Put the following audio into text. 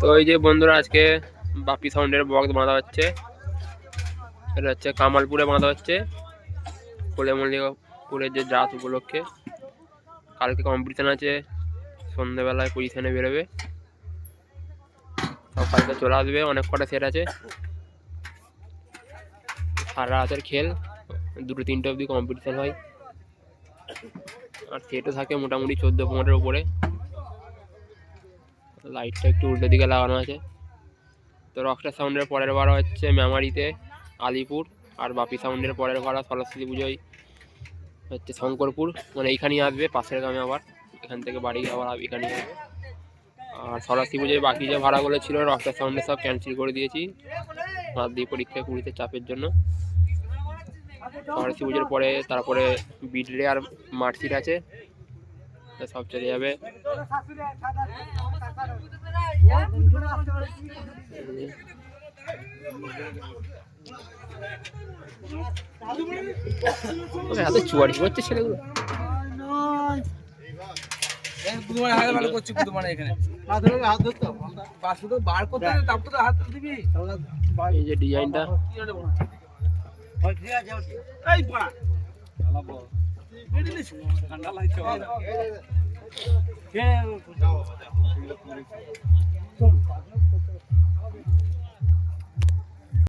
তো এই যে বন্ধুরা আজকে বাপি সাউন্ডের বক্স বাঁধা হচ্ছে। এটা হচ্ছে কামালপুরে বাঁধা হচ্ছে। কোলে মল্লিকাপুরের যে জাত উপলক্ষে। কালকে কম্পিটিশান আছে সন্ধ্যেবেলায় পজিশনে বেরোবে। সব কালকে চলে আসবে, অনেক কটা সেট আছে। সারা রাতের খেল, দুটো তিনটে অবধি কম্পিটিশান হয়। আর সেটও থাকে মোটামুটি চোদ্দ পনেরোর উপরে। লাইটটা একটু উল্টো দিকে লাগানো আছে। তো রকস্টার সাউন্ডের পরের বার হচ্ছে মেমারিতে আলিপুর, আর বাপি সাউন্ডের পরের ভাড়া সরস্বতী পুজোয় হচ্ছে শঙ্করপুর মানে এইখানেই আসবে, পাশের গ্রামে আবার। এখান থেকে বাড়ি আবার এখানেই আসবে। আর সরস্বতী পুজোয় বাকি যে ভাড়াগুলো ছিল রকস্টার সাউন্ডে সব ক্যান্সেল করে দিয়েছি। মাধ্যমিক পরীক্ষা কুড়িতে চাপের জন্য। সরস্বতী পুজোর পরে তারপরে বিডলে আর মার্কশিট আছে। সব চলে যাবে। হাতে চুয়ারি করছে ছেলেগুলো। বুধবার হাতে ভালো বুধবার এখানে। বাস শুধু বার করতে হবে, তারপর তো হাত দিবি। এই যে ডিজাইনটা। ঠান্ডা লাগছে।